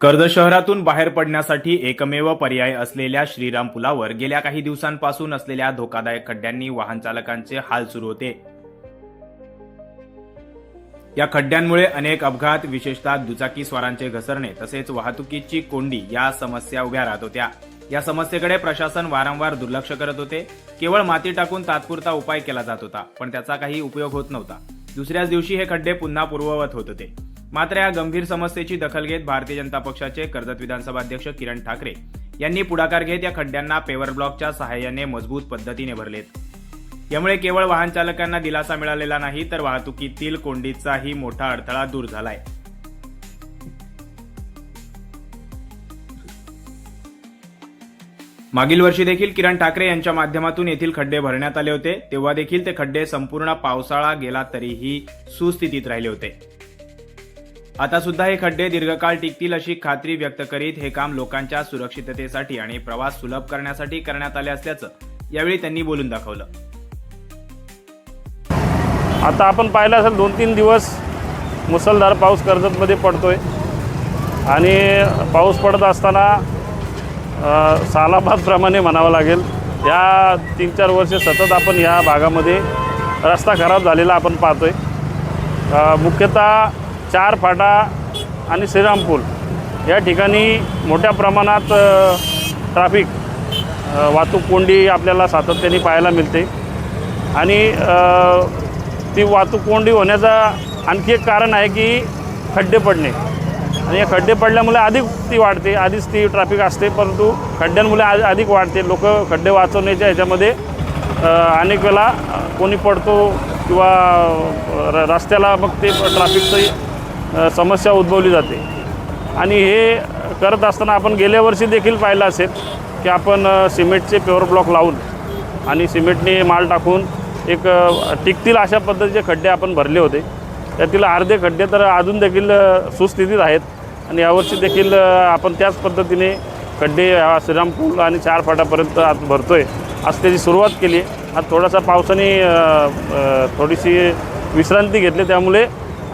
कर्ज शहरातून बाहेर पडण्यासाठी एकमेव पर्याय असलेल्या श्रीराम पुलावर गेल्या काही दिवसांपासून असलेल्या धोकादायक खड्ड्यांनी वाहन चालकांचे हाल सुरू होते. या खड्ड्यांमुळे अनेक अपघात विशेषतः दुचाकी स्वारांचे घसरणे तसेच वाहतुकीची कोंडी या समस्या उभ्या राहत होत्या. या समस्येकडे प्रशासन वारंवार दुर्लक्ष करत होते. केवळ माती टाकून तात्पुरता उपाय केला जात होता पण त्याचा काही उपयोग होत नव्हता. दुसऱ्याच दिवशी हे खड्डे पुन्हा पूर्ववत होत होते. मात्र या गंभीर समस्येची दखल घेत भारतीय जनता पक्षाचे कर्जत विधानसभा अध्यक्ष किरण ठाकरे यांनी पुढाकार घेत या खड्ड्यांना पेवर ब्लॉकच्या सहाय्याने मजबूत पद्धतीने भरलेत. यामुळे केवळ वाहन चालकांना दिलासा मिळालेला नाही तर वाहतुकीतील कोंडीचाही मोठा अडथळा दूर झालाय. मागील वर्षी देखील किरण ठाकरे यांच्या माध्यमातून येथील खड्डे भरण्यात आले होते तेव्हा देखील ते खड्डे संपूर्ण पावसाळा गेला तरीही सुस्थितीत राहिले होते. आता सुद्धा हे खड्डे दीर्घकाळ टिकतील अशी खात्री व्यक्त करीत हे काम लोकांच्या सुरक्षिततेसाठी आणि प्रवास सुलभ करण्यासाठी करण्यात आले असल्याचं यावेळी त्यांनी बोलून दाखवलं. आता आपण पाहिलं असेल दोन तीन दिवस मुसळधार पाऊस कर्जतमध्ये पडतोय. आणि पाऊस पडत असताना सालाबादप्रमाणे म्हणावं लागेल या तीन चार वर्ष सतत आपण या भागामध्ये रस्ता खराब झालेला आपण पाहतोय. मुख्यतः चार फाटा आणि श्रीरामपूल या ठिकाणी मोठ्या प्रमाणात ट्राफिक वाहतूक कोंडी आपल्याला सातत्याने पाहायला मिळते. आणि ती वाहतूक कोंडी होण्याचा आणखी एक कारण आहे की खड्डे पडणे. आणि या खड्डे पडल्यामुळे अधिक ती वाढते आधीच ती ट्रॅफिक असते परंतु खड्ड्यांमुळे आ- अधिक वाढते. लोक खड्डे वाचवण्याच्या ह्याच्यामध्ये अनेक वेळा कोणी पडतो किंवा र- रस्त्याला मग ते ट्रॅफिकची समस्या उद्भवली जाते. आणि हे करत असताना आपण गेल्या वर्षी देखील पाहिलं असेल की आपण सिमेंटचे प्युअर ब्लॉक लावून आणि सिमेंटने माल टाकून एक टिकतील अशा पद्धतीचे खड्डे आपण भरले होते. त्यातील अर्धे खड्डे तर अजून देखील सुस्थितीत आहेत. आणि यावर्षी देखील आपण त्याच पद्धतीने खड्डे अ, श्रीरामपूल आणि चार फाटापर्यंत आज आहे आज त्याची सुरुवात केली आहे. आज थोडासा पावसाने थोडीशी विश्रांती घेतली त्यामुळे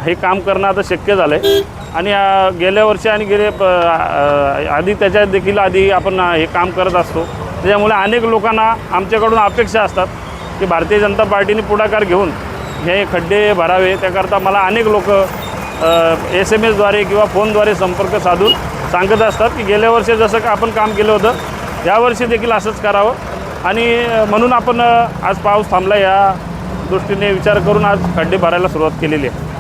हे काम करणं आता शक्य झालं आहे आणि गेल्या वर्षी आणि गेले प- आधी त्याच्या देखील आधी आपण हे काम करत असतो. त्याच्यामुळे अनेक लोकांना आमच्याकडून अपेक्षा असतात की भारतीय जनता पार्टीने पुढाकार घेऊन हे खड्डे भरावे. त्याकरता मला अनेक लोक एस एम एसद्वारे किंवा फोनद्वारे संपर्क साधून सांगत असतात की गेल्या वर्षी जसं का आपण काम केलं होतं यावर्षी देखील असंच करावं. आणि म्हणून आपण आज पाऊस थांबला या दृष्टीने विचार करून आज खड्डे भरायला सुरुवात केलेली आहे.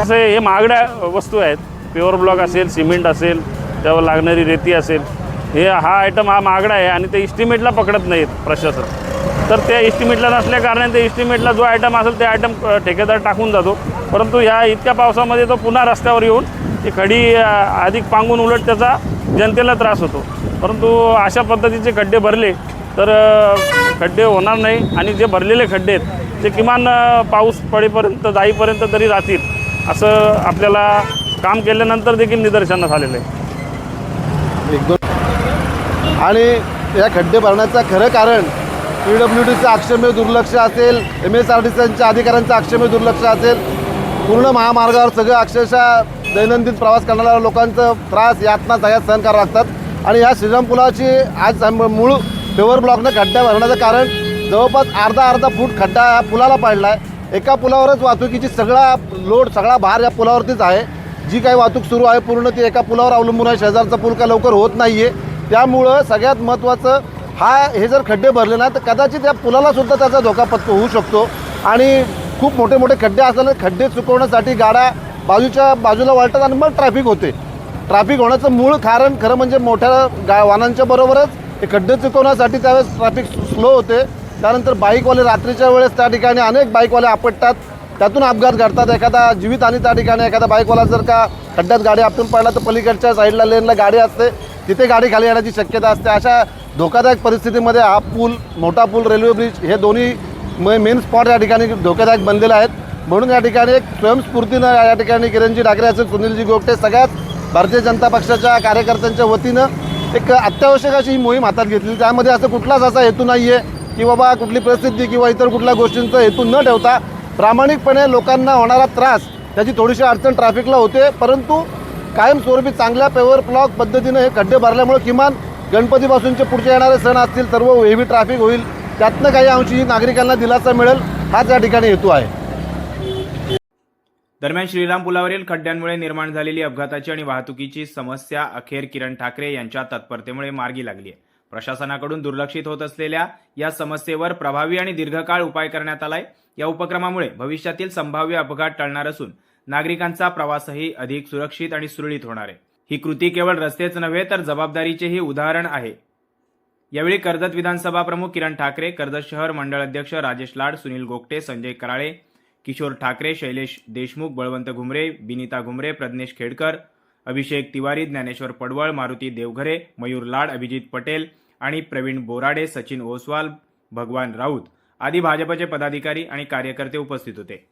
असे हे महागड्या वस्तू आहेत. प्युअर ब्लॉक असेल सिमेंट असेल त्यावर लागणारी रेती असेल. हे हा आयटम हा महागडा आहे आणि ते इस्टिमेटला पकडत नाहीत प्रशासन. तर त्या इस्टिमेटला नसल्या कारणाने ते इस्टिमेटला जो आयटम असेल ते आयटम ठेकेदार टाकून जातो. परंतु ह्या इतक्या पावसामध्ये तो पुन्हा रस्त्यावर येऊन ती खडी अधिक पांगून उलट त्याचा जनतेला त्रास होतो. परंतु अशा पद्धतीचे खड्डे भरले तर खड्डे होणार नाही. आणि जे भरलेले खड्डे आहेत ते किमान पाऊस पडेपर्यंत जाईपर्यंत तरी राहतील. असं आपल्याला काम केल्यानंतर देखील निदर्शनास आलेलं आहे एक दोन आणि या खड्डे भरण्याचं खरं कारण पी डब्ल्यू डीचं अक्षम्य दुर्लक्ष असेल एम एस आर टी सीच्या अधिकाऱ्यांचं अक्षम्य दुर्लक्ष असेल पूर्ण महामार्गावर सगळं अक्षरशः दैनंदिन प्रवास करणाऱ्या लोकांचं त्रास यातना सगळ्यात सहन करावं लागतात. आणि या श्रीराम पुलाची आज मूळ पेवर ब्लॉकनं खड्ड्या भरण्याचं कारण जवळपास अर्धा अर्धा फूट खड्डा या पुलाला पाडला आहे एका पुलावरच वाहतुकीची सगळा लोड सगळा भार या पुलावरतीच आहे. जी काही वाहतूक सुरू आहे पूर्ण ती एका पुलावर अवलंबून आहे. शेजारचा पूल काय लवकर होत नाही आहे त्यामुळं सगळ्यात महत्त्वाचं हा हे जर खड्डे भरले ना तर कदाचित या पुलालासुद्धा त्याचा धोका पत्क होऊ शकतो. आणि खूप मोठे मोठे खड्डे असल्याने खड्डे चुकवण्यासाठी गाड्या बाजूच्या बाजूला वळतात आणि मग ट्रॅफिक होते. ट्रॅफिक होण्याचं मूळ कारण खरं म्हणजे मोठ्या गा वाहनांच्या बरोबरच हे खड्डे चुकवण्यासाठी त्यावेळेस ट्रॅफिक स्लो होते. त्यानंतर बाईकवाले रात्रीच्या वेळेस त्या ठिकाणी अनेक बाईकवाले आपटतात. त्यातून अपघात घडतात. एखादा जीवित आणि त्या ठिकाणी एखादा बाईकवाला जर का खड्ड्यात गाडी आपटून पडला तर पलीकडच्या साईडला लेनला गाडी असते. तिथे गाडी खाली येण्याची शक्यता असते. अशा धोकादायक परिस्थितीमध्ये हा पूल मोठा पूल रेल्वे ब्रिज हे दोन्ही मेन स्पॉट या ठिकाणी धोकादायक बनलेले आहेत. म्हणून या ठिकाणी एक स्वयंस्फूर्तीनं या ठिकाणी किरणजी ठाकरे असेल सुनीलजी गोगटे सगळ्यात भारतीय जनता पक्षाच्या कार्यकर्त्यांच्या वतीनं एक अत्यावश्यक अशी ही मोहीम हातात घेतली. त्यामध्ये असं कुठलाच असा हेतू नाही आहे की बाबा कुठली प्रसिद्धी किंवा इतर कुठल्या गोष्टींचा हेतू न ठेवता प्रामाणिकपणे लोकांना होणारा त्रास त्याची थोडीशी अडचण ट्रॅफिकला होते. परंतु कायमस्वरूपी चांगल्या पेवर ब्लॉक पद्धतीनं हे खड्डे भरल्यामुळे किमान गणपतीपासूनचे पुढचे येणारे सण असतील सर्व हेवी ट्रॅफिक होईल. त्यातनं काही अंशी नागरिकांना दिलासा मिळेल हाच या ठिकाणी हेतू आहे. दरम्यान श्रीराम पुलावरील खड्ड्यांमुळे निर्माण झालेली अपघाताची आणि वाहतुकीची समस्या अखेर किरण ठाकरे यांच्या तत्परतेमुळे मार्गी लागली आहे. प्रशासनाकडून दुर्लक्षित होत असलेल्या या समस्येवर प्रभावी आणि दीर्घकाळ उपाय करण्यात आलाय. या उपक्रमामुळे भविष्यातील संभाव्य अपघात टळणार असून नागरिकांचा प्रवासही अधिक सुरक्षित आणि सुरळीत होणार आहे. ही कृती केवळ रस्तेच नव्हे तर जबाबदारीचेही उदाहरण आहे. यावेळी कर्जत विधानसभा प्रमुख किरण ठाकरे कर्जत शहर मंडळ अध्यक्ष राजेश लाड सुनील गोगटे संजय कराळे किशोर ठाकरे शैलेश देशमुख बळवंत घुमरे बिनिता घुमरे प्रज्ञेश खेडकर अभिषेक तिवारी ज्ञानेश्वर पडवळ मारुती देवघरे मयूर लाड अभिजित पटेल आणि प्रवीण बोराडे सचिन ओसवाल भगवान राऊत आदी भाजपचे पदाधिकारी आणि कार्यकर्ते उपस्थित होते.